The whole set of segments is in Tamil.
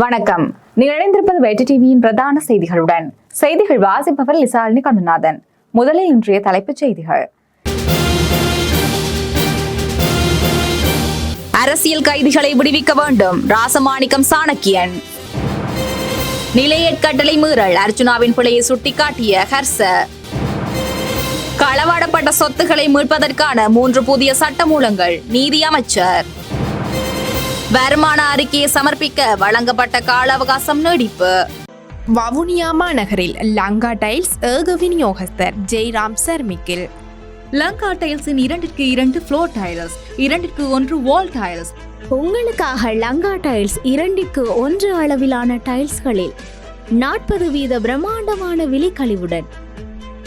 வணக்கம். நீங்கள் இணைந்திருப்பது வெற்றி டிவியின் பிரதான செய்திகளுடன். செய்திகள் வாசிப்பவர் லிசாலினி கண்ணநாதன் முதலில் இன்றைய தலைப்புச் செய்திகள். அரசியல் கைதிகளை விடுவிக்க வேண்டும். ராசமாணிக்கம் சாணக்கியன். நிலையற்கட்டளை மீறல். அர்ஜுனாவின் பிழையை சுட்டிக்காட்டிய ஹர்ச களவாடப்பட்ட சொத்துக்களை மீட்பதற்கான மூன்று புதிய சட்டமூலங்கள் நீதி அமைச்சர் வருமான அறிக்கையை சமர்ப்பிக்க வழங்கப்பட்ட கால அவகாசம் நீடிப்பு. வவுனியா மாநகரில் லங்கா டைல்ஸ் ஏக விநியோகஸ்தர் ஜெய்ராம் சர்மிக்கில். லங்கா டைல்ஸின் இரண்டிற்கு இரண்டு ஃப்ளோர் டைல்ஸ் இரண்டிற்கு ஒன்று வால் டைல்ஸ் உங்களுக்காக லங்கா டைல்ஸ் இரண்டிற்கு ஒன்று அளவிலான டைல்ஸ்களில் நாற்பது வீத பிரம்மாண்டமான விலைக்கழிவுடன்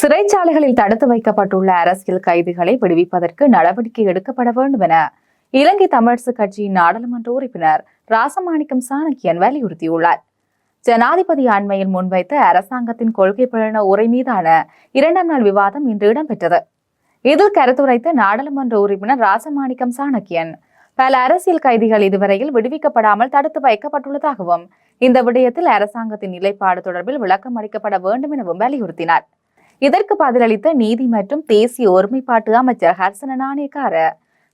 சிறைச்சாலைகளில் தடுத்து வைக்கப்பட்டுள்ள அரசியல் கைதிகளை விடுவிப்பதற்கு நடவடிக்கை எடுக்கப்பட வேண்டும் என இலங்கை தமிழரசு கட்சியின் நாடாளுமன்ற உறுப்பினர் ராசமாணிக்கம் சாணக்கியன் வலியுறுத்தியுள்ளார். ஜனாதிபதி அண்மையில் முன்வைத்த அரசாங்கத்தின் கொள்கை பிழன உரை மீதான இரண்டாம் நாள் விவாதம் இன்று இடம்பெற்றது. இதில் கருத்துரைத்த நாடாளுமன்ற உறுப்பினர் ராசமாணிக்கம் சாணக்கியன் பல அரசியல் கைதிகள் இதுவரையில் விடுவிக்கப்படாமல் தடுத்து வைக்கப்பட்டுள்ளதாகவும் இந்த விடயத்தில் அரசாங்கத்தின் நிலைப்பாடு தொடர்பில் விளக்கம் அளிக்கப்பட வேண்டும் எனவும் வலியுறுத்தினார். இதற்கு பதிலளித்த நீதி மற்றும் தேசிய ஒருமைப்பாட்டு அமைச்சர் ஹர்சன நாணயக்கார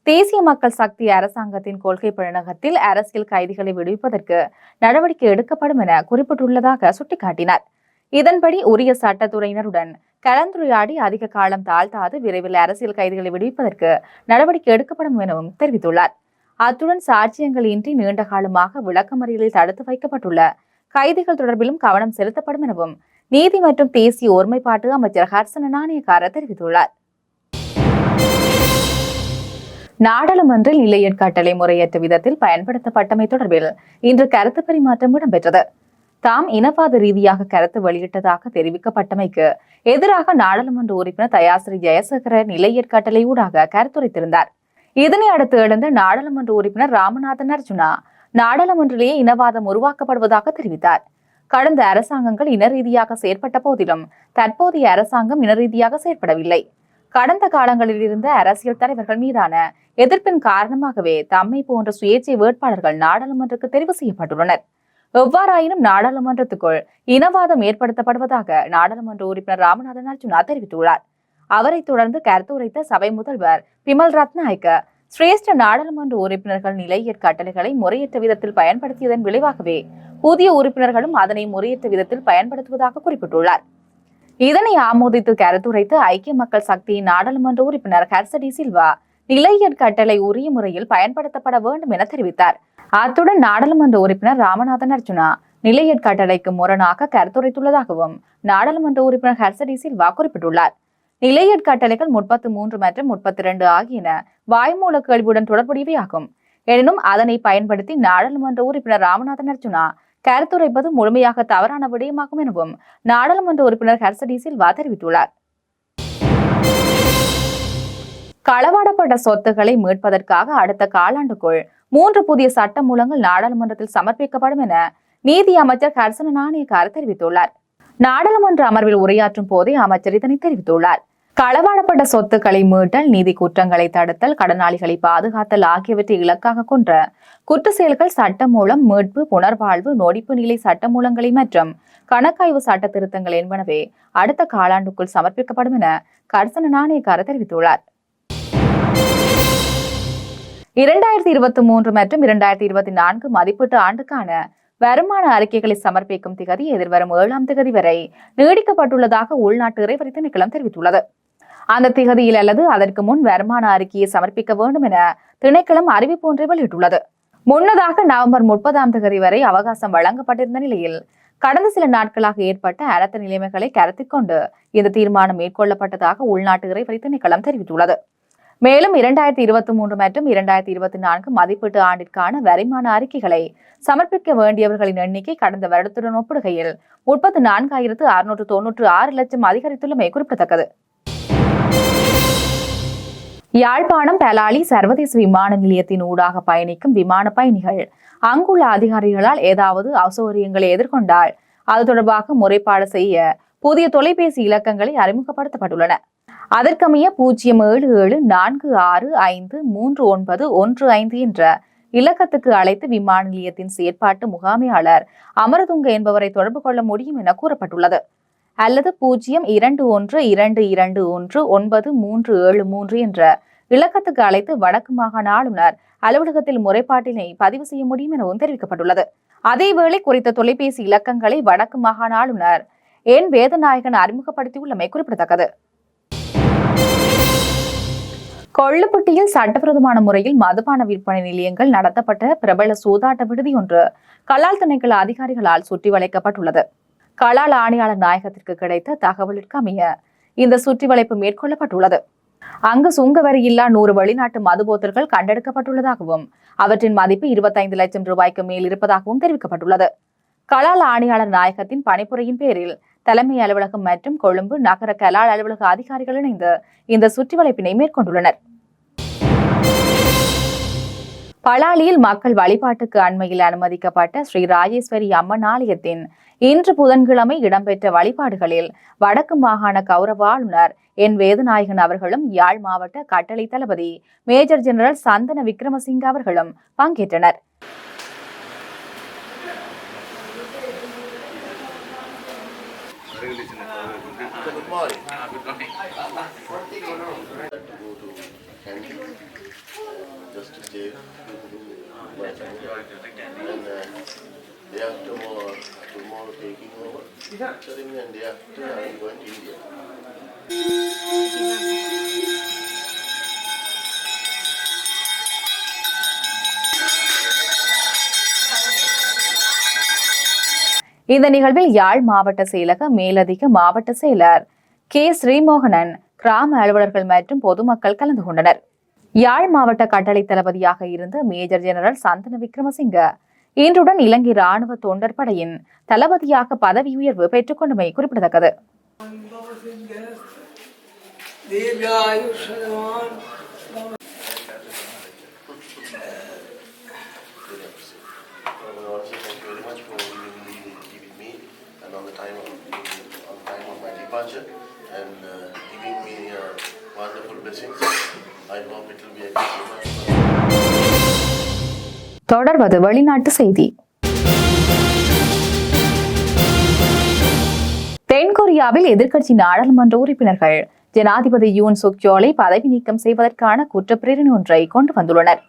தேசிய மக்கள் சக்தி அரசாங்கத்தின் கொள்கை பிழனகத்தில் அரசியல் கைதிகளை விடுவிப்பதற்கு நடவடிக்கை எடுக்கப்படும் என குறிப்பிட்டுள்ளதாக சுட்டிக்காட்டினார். இதன்படி உரிய சட்டத்துறையினருடன் கலந்துரையாடி அதிக காலம் தாழ்த்தாது விரைவில் அரசியல் கைதிகளை விடுவிப்பதற்கு நடவடிக்கை எடுக்கப்படும் எனவும் தெரிவித்துள்ளார். அத்துடன் சாட்சியங்கள் இன்றி நீண்ட காலமாக விளக்கமறியலில் தடுத்து வைக்கப்பட்டுள்ள கைதிகள் தொடர்பிலும் கவனம் செலுத்தப்படும் எனவும் நீதி மற்றும் தேசிய ஒருமைப்பாட்டு அமைச்சர் ஹர்சன நாணயக்கார தெரிவித்துள்ளார். நாடாளுமன்றில் நிலையன் கட்டளை முறையற்ற விதத்தில் பயன்படுத்தப்பட்டமை தொடர்பில் இன்று கருத்து பரிமாற்றம் இடம்பெற்றது. தாம் இனவாத ரீதியாக கருத்து வெளியிட்டதாக தெரிவிக்கப்பட்டமைக்கு எதிராக நாடாளுமன்ற உறுப்பினர் தயாசிரி ஜெயசேகர நிலையற்கட்டளை ஊடாக கருத்துரைத்திருந்தார். இதனை அடுத்து எழுந்த நாடாளுமன்ற உறுப்பினர் ராமநாதன் அர்ஜுனா நாடாளுமன்றிலேயே இனவாதம் உருவாக்கப்படுவதாக தெரிவித்தார். கடந்த அரசாங்கங்கள் இன ரீதியாக செயற்பட்ட போதிலும் தற்போதைய அரசாங்கம் இன ரீதியாக செயற்படவில்லை. கடந்த காலங்களில் இருந்த அரசியல் தலைவர்கள் மீதான எதிர்ப்பின் காரணமாகவே தம்மை போன்ற சுயேட்சை வேட்பாளர்கள் நாடாளுமன்றத்துக்கு தெரிவு செய்யப்பட்டுள்ளனர். எவ்வாறாயினும் நாடாளுமன்றத்துக்குள் இனவாதம் ஏற்படுத்தப்படுவதாக நாடாளுமன்ற உறுப்பினர் ராமநாதன் அர்ஜுனா தெரிவித்துள்ளார். அவரைத் தொடர்ந்து கருத்து உரைத்த சபை முதல்வர் பிமல் ரத்நாயக்க சிரேஷ்ட நாடாளுமன்ற உறுப்பினர்கள் நிலையற் கட்டளைகளை முறையற்ற விதத்தில் பயன்படுத்தியதன் விளைவாகவே புதிய உறுப்பினர்களும் அதனை முறையற்ற விதத்தில் பயன்படுத்துவதாக குறிப்பிட்டுள்ளார். இதனை ஆமோதித்து கருத்துரைத்த ஐக்கிய மக்கள் சக்தியின் நாடாளுமன்ற உறுப்பினர் ஹர்சடி சில்வா நிலையியற் கட்டளை உரிய முறையில் பயன்படுத்தப்பட வேண்டும் என தெரிவித்தார். அத்துடன் நாடாளுமன்ற உறுப்பினர் ராமநாதன் அர்ஜுனா நிலையற் கட்டளைக்கு முரணாக கருத்துரைத்துள்ளதாகவும் நாடாளுமன்ற உறுப்பினர் ஹர்சடி சில்வா குறிப்பிட்டுள்ளார். நிலையட்காட்டலைகள் முப்பத்து மூன்று மற்றும் முப்பத்தி இரண்டு ஆகியன வாய்மூல கேள்வியுடன் தொடர்புடையவையாகும். எனினும் அதனை பயன்படுத்தி நாடாளுமன்ற உறுப்பினர் ராமநாதன் அர்ஜுனா கருத்துரைப்பது முழுமையாக தவறான விடயமாகும் எனவும் நாடாளுமன்ற உறுப்பினர் ஹர்சடி சில்வா தெரிவித்துள்ளார். களவாடப்பட்ட சொத்துக்களை மீட்பதற்காக அடுத்த காலாண்டுக்குள் மூன்று புதிய சட்ட மூலங்கள் நாடாளுமன்றத்தில் சமர்ப்பிக்கப்படும் என நீதி அமைச்சர் ஹர்சன நாணயக்கார் தெரிவித்துள்ளார். நாடாளுமன்ற அமர்வில் உரையாற்றும் போதே அமைச்சர் இதனை தெரிவித்துள்ளார். களவாடப்பட்ட சொத்துக்களை மீட்டல் நீதி குற்றங்களை தடுத்தல் கடனாளிகளை பாதுகாத்தல் ஆகியவற்றை இலக்காக கொன்ற குற்ற செயல்கள் சட்டம் மூலம் மீட்பு புனர்வாழ்வு நொடிப்பு நிலை சட்ட மூலங்களை மற்றும் கணக்காய்வு சட்ட திருத்தங்கள் என்பனவே அடுத்த காலாண்டுக்குள் சமர்ப்பிக்கப்படும் என கர்சன நாணயக்கார தெரிவித்துள்ளார். இரண்டாயிரத்தி இருபத்தி மூன்று மற்றும் இரண்டாயிரத்தி இருபத்தி நான்கு மதிப்பீட்டு ஆண்டுக்கான வருமான அறிக்கைகளை சமர்ப்பிக்கும் திகதி எதிர்வரும் ஏழாம் திகதி வரை நீடிக்கப்பட்டுள்ளதாக உள்நாட்டு இறைவரி திணைக்களம் தெரிவித்துள்ளது. அந்த திகதியில் அல்லது அதற்கு முன் வருமான அறிக்கையை சமர்ப்பிக்க வேண்டும் என திணைக்களம் அறிவிப்பு ஒன்றை வெளியிட்டுள்ளது. முன்னதாக நவம்பர் முப்பதாம் தேதி வரை அவகாசம் வழங்கப்பட்டிருந்த நிலையில் கடந்த சில நாட்களாக ஏற்பட்ட அனர்த்த நிலைமைகளை கருத்தில் கொண்டு இந்த தீர்மானம் மேற்கொள்ளப்பட்டதாக உள்நாட்டு இறைவரி திணைக்களம் தெரிவித்துள்ளது. மேலும் இரண்டாயிரத்தி இருபத்தி மூன்று மற்றும் இரண்டாயிரத்தி இருபத்தி நான்கு மதிப்பீட்டு ஆண்டிற்கான வரிமான அறிக்கைகளை சமர்ப்பிக்க வேண்டியவர்களின் எண்ணிக்கை கடந்த வருடத்துடன் ஒப்பிடுகையில் முப்பத்தி நான்காயிரத்து அறுநூற்று தொன்னூற்று ஆறு லட்சம் அதிகரித்துள்ளமை குறிப்பிடத்தக்கது. யாழ்ப்பாணம் பலாலி சர்வதேச விமான நிலையத்தின் ஊடாக பயணிக்கும் விமான பயணிகள் அங்குள்ள அதிகாரிகளால் ஏதாவது அசௌகரியங்களை எதிர்கொண்டால் அது தொடர்பாக முறைப்பாடு செய்ய புதிய தொலைபேசி இலக்கங்களை அறிமுகப்படுத்தப்பட்டுள்ளன. அதற்கமைய பூஜ்ஜியம் ஏழு ஏழு நான்கு ஆறு ஐந்து மூன்று ஒன்பது ஒன்று ஐந்து என்ற இலக்கத்துக்கு அழைத்து விமான நிலையத்தின் செயற்பாட்டு முகாமையாளர் அமரதுங்க என்பவரை தொடர்பு கொள்ள முடியும் என கூறப்பட்டுள்ளது. அல்லது பூஜ்ஜியம் இரண்டு ஒன்று இரண்டு இரண்டு ஒன்று ஒன்பது மூன்று ஏழு மூன்று என்ற இலக்கத்துக்கு அழைத்து வடக்கு மாகாண ஆளுநர் அலுவலகத்தில் முறைப்பாட்டினை பதிவு செய்ய முடியும் எனவும் தெரிவிக்கப்பட்டுள்ளது. அதேவேளை குறித்த தொலைபேசி இலக்கங்களை வடக்கு மாகாண ஆளுநர் என். வேதநாயகன் அறிமுகப்படுத்தியுள்ளமை குறிப்பிடத்தக்கது. கொள்ளுப்பட்டியில் சட்டவிரோதமான முறையில் மதுபான விற்பனை நிலையங்கள் நடத்தப்பட்ட பிரபல சூதாட்ட விடுதி ஒன்று கலால் திணைக்கள அதிகாரிகளால் சுற்றி வளைக்கப்பட்டுள்ளது கலால் ஆணையாளர் நாயகத்திற்கு கிடைத்த தகவலிற்கு அமைய இந்த சுற்றி வளைப்பு மேற்கொள்ளப்பட்டுள்ளது. அங்கு சுங்க வரி இல்லா நூறு வெளிநாட்டு மது போத்தல்கள் கண்டெடுக்கப்பட்டுள்ளதாகவும் அவற்றின் மதிப்பு இருபத்தைந்து லட்சம் ரூபாய்க்கு மேல் இருப்பதாகவும் தெரிவிக்கப்பட்டுள்ளது. கலால் ஆணையாளர் நாயகத்தின் பணிப்புரையின் பேரில் தலைமை அலுவலகம் மற்றும் கொழும்பு நகர கலால் அலுவலக அதிகாரிகள் இணைந்து இந்த சுற்றி வளைப்பினை மேற்கொண்டுள்ளனர். பலாலியில் மக்கள் வழிபாட்டுக்கு அண்மையில் அனுமதிக்கப்பட்ட ஸ்ரீ ராஜேஸ்வரி அம்மன் ஆலயத்தின் இன்று புதன்கிழமை இடம்பெற்ற வழிபாடுகளில் வடக்கு மாகாண கௌரவ ஆளுநர் என். வேதநாயகன் அவர்களும் யாழ் மாவட்ட கட்டளை தளபதி மேஜர் ஜெனரல் சந்தன விக்ரமசிங்க அவர்களும் பங்கேற்றனர் Good morning. Good morning. Go to Candy, just to stay my family. And uh, day after tomorrow, tomorrow taking over. Actually, and day after I'm going to India. இந்த நிகழ்வில் யாழ் மாவட்ட செயலக மேலதிக மாவட்ட செயலர் கே ஸ்ரீமோகனன் கிராம அலுவலர்கள் மற்றும் பொதுமக்கள் கலந்து கொண்டனர் யாழ் மாவட்ட கட்டளை தளபதியாக இருந்த மேஜர் ஜெனரல் சந்தன விக்ரமசிங்க இன்றுடன் இலங்கை ராணுவ தொண்டர் படையின் தளபதியாக பதவி உயர்வு பெற்றுக்கொண்டமை குறிப்பிடத்தக்கது. And uh, on the time of, on the time of my departure and uh, giving me uh, wonderful blessings. I hope it will be a good தொடர்வது வெளிநாட்டு செய்தி. தென்கொரியாவில் எதிர்க்கட்சி நாடாளுமன்ற உறுப்பினர்கள் ஜனாதிபதி யூன் சுக்யோலை பதவி நீக்கம் செய்வதற்கான குற்றப்பிரேரணை ஒன்றை கொண்டு வந்துள்ளனர்.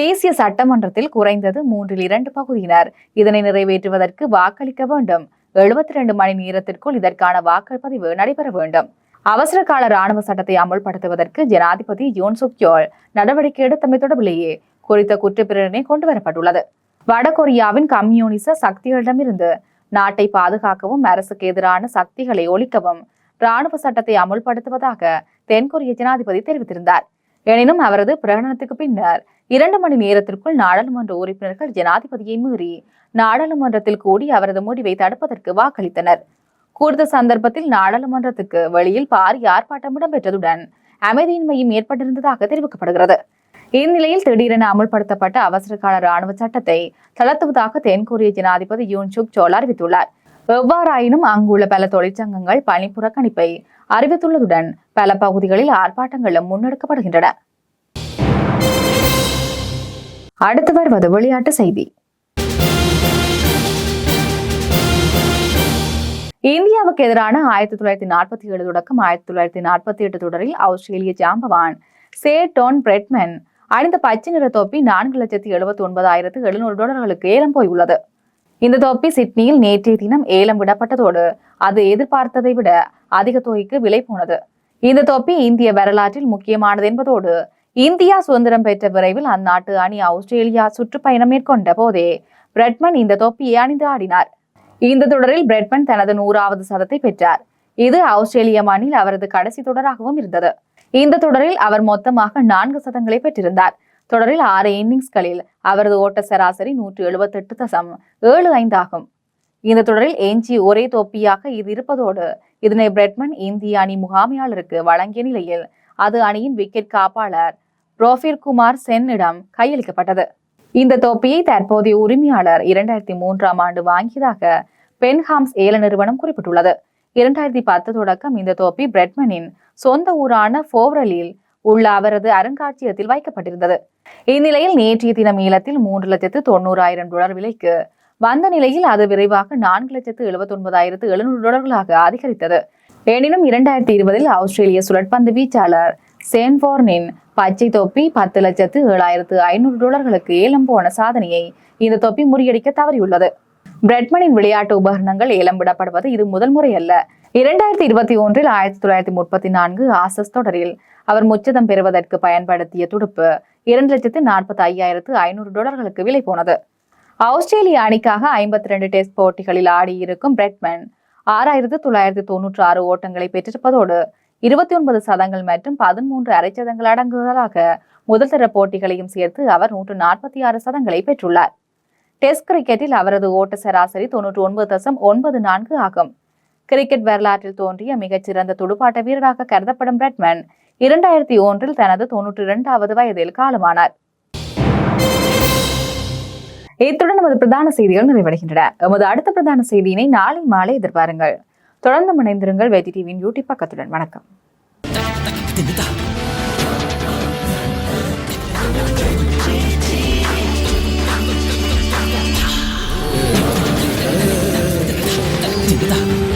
தேசிய சட்டமன்றத்தில் குறைந்தது மூன்றில் இரண்டு பகுதியினர் இதனை நிறைவேற்றுவதற்கு வாக்களிக்க வேண்டும். எழுபத்தி ரெண்டு மணி நேரத்திற்குள் இதற்கான வாக்குப்பதிவு நடைபெற வேண்டும். அவசர கால ராணுவ சட்டத்தை அமல்படுத்துவதற்கு ஜனாதிபதி யோன்சுக் யோல் நடவடிக்கை எடுத்தமை தொடர்பிலேயே குறித்த குற்றப்பிரேரணை கொண்டு வரப்பட்டுள்ளது வடகொரியாவின் கம்யூனிச சக்திகளிடமிருந்து நாட்டை பாதுகாக்கவும் அரசுக்கு எதிரான சக்திகளை ஒழிக்கவும் ராணுவ சட்டத்தை அமுல்படுத்துவதாக தென்கொரிய ஜனாதிபதி தெரிவித்திருந்தார். எனினும் அவரது பிரகடனத்துக்கு பின்னர் இரண்டு மணி நேரத்திற்குள் நாடாளுமன்ற உறுப்பினர்கள் ஜனாதிபதியை மீறி நாடாளுமன்றத்தில் கூடி அவரது முடிவை தடுப்பதற்கு வாக்களித்தனர். கூடுதல் சந்தர்ப்பத்தில் நாடாளுமன்றத்துக்கு வெளியில் பாரிய ஆர்ப்பாட்டம் இடம்பெற்றதுடன் அமைதியின்மையும் ஏற்பட்டிருந்ததாக தெரிவிக்கப்படுகிறது. இந்நிலையில் திடீரென அமுல்படுத்தப்பட்ட அவசரகால ராணுவ சட்டத்தை தளர்த்துவதாக தென்கொரிய ஜனாதிபதி யூன் சுக் சோல் அறிவித்துள்ளார். எவ்வாறாயினும் அங்குள்ள பல தொழிற்சங்கங்கள் பணி புறக்கணிப்பை அறிவித்துள்ளதுடன் பல பகுதிகளில் ஆர்ப்பாட்டங்களும் முன்னெடுக்கப்படுகின்றன. அடுத்து வருவது விளையாட்டு செய்தி. இந்தியாவுக்கு எதிரான ஆயிரத்தி தொள்ளாயிரத்தி நாற்பத்தி ஏழு தொடக்கம் ஆயிரத்தி தொள்ளாயிரத்தி நாற்பத்தி எட்டு தொடரில் ஆஸ்திரேலிய ஜாம்பவான் சே டோன் பிரெட்மென் அணிந்த பச்சை நிற தொப்பி நான்கு லட்சத்தி எழுபத்தி ஒன்பதாயிரத்து எழுநூறு டாலர்களுக்கு ஏலம் போயுள்ளது. இந்த தொப்பி சிட்னியில் நேற்றைய தினம் ஏலம் விடப்பட்டதோடு அது எதிர்பார்த்ததை விட அதிக தொகைக்கு விலை போனது. இந்த தொப்பி இந்திய வரலாற்றில் முக்கியமானது என்பதோடு இந்தியா சுதந்திரம் பெற்ற விரைவில் அந்நாட்டு அணி ஆஸ்திரேலியா சுற்றுப்பயணம் மேற்கொண்ட போதே பிரெட்மன் இந்த தொப்பியை அணிந்து ஆடினார். இந்த தொடரில் பிரெட்மன் தனது நூறாவது சதத்தை பெற்றார். இது ஆஸ்திரேலிய மண்ணில் அவரது கடைசி தொடராகவும் இருந்தது. இந்த தொடரில் அவர் மொத்தமாக நான்கு சதங்களை பெற்றிருந்தார். தொடரில் ஆறு இன்னிங்ஸ்களில் அவரது ஓட்ட சராசரி நூற்று எழுபத்தெட்டு தசம் ஏழு ஐந்து ஆகும். இந்த தொடரில் ஏஞ்சி ஒரே தொப்பியாக இது இருப்பதோடு இதனை பிரெட்மன் இந்திய அணி முகாமையாளருக்கு வழங்கிய நிலையில் அது அணியின் விக்கெட் காப்பாளர் ரோஃபிர் குமார் சென்னிடம் கையளிக்கப்பட்டது. இந்த தொப்பியை தற்போதைய உரிமையாளர் இரண்டாயிரத்தி மூன்றாம் ஆண்டு வாங்கியதாக பென்ஹாம்ஸ் ஏல நிறுவனம் குறிப்பிட்டுள்ளது. இரண்டாயிரத்தி பத்து தொடக்கம் இந்த தொப்பி பிரெட்மனின் சொந்த ஊரான போவரலில் உள்ள அவரது அருங்காட்சியகத்தில் வைக்கப்பட்டிருந்தது. இந்நிலையில் நேற்றைய தினம் ஈழத்தில் மூன்று லட்சத்து தொண்ணூறாயிரம் டாலர் விலைக்கு வந்த நிலையில் அது விரைவாக நான்கு லட்சத்து எழுபத்தி ஒன்பதாயிரத்து எழுநூறு டாலர்களாக அதிகரித்தது. எனினும் இரண்டாயிரத்தி இருபதில் ஆஸ்திரேலிய சுழற்பந்து வீச்சாளர் சேன்ஃபோர்னின் பச்சை தொப்பி பத்து லட்சத்து ஏழாயிரத்து ஐநூறு டாலர்களுக்கு ஏலம் போன சாதனையை இந்த தொப்பி முறியடிக்க தவறியுள்ளது. பிரெட்மனின் விளையாட்டு உபகரணங்கள் ஏலம் விடப்படுவது இது முதல் முறை அல்ல. இரண்டாயிரத்தி இருபத்தி ஒன்றில் ஆயிரத்தி தொள்ளாயிரத்தி முப்பத்தி நான்கு ஆசஸ் தொடரில் அவர் முச்சதம் பெறுவதற்கு பயன்படுத்திய துடுப்பு இரண்டு லட்சத்து நாற்பத்தி ஐயாயிரத்து ஐநூறு டாலர்களுக்கு விலை போனது. ஆஸ்திரேலிய அணிக்காக ஐம்பத்தி ரெண்டு டெஸ்ட் போட்டிகளில் ஆடியிருக்கும் பிரெட்மன் ஆறாயிரத்து தொள்ளாயிரத்து தொன்னூற்று ஆறு ஓட்டங்களை பெற்றிருப்பதோடு இருபத்தி ஒன்பது சதங்கள் மற்றும் பதிமூன்று அரைச்சதங்கள் அடங்குவதாக முதல்தர போட்டிகளையும் சேர்த்து அவர் நூற்று நாற்பத்தி ஆறு சதங்களை பெற்றுள்ளார். டெஸ்ட் கிரிக்கெட்டில் அவரது ஓட்ட சராசரி தொன்னூற்று ஒன்பது தசம் ஒன்பது நான்கு ஆகும். கிரிக்கெட் வரலாற்றில் தோன்றிய மிகச்சிறந்த துடுப்பாட்ட வீரராக கருதப்படும் பிரெட்மன் இரண்டாயிரத்தி ஒன்றில் தனது தொன்னூற்றி இரண்டாவது வயதில் காலமானார். இத்துடன் நமது பிரதான செய்திகள் நிறைவடைகின்றன. எமது அடுத்த பிரதான செய்தியினை நாளை மாலை எதிர்பாருங்கள். தொடர்ந்து இணைந்திருங்கள் வேதி டிவியின் யூடியூப் பக்கத்துடன் வணக்கம் Tinta.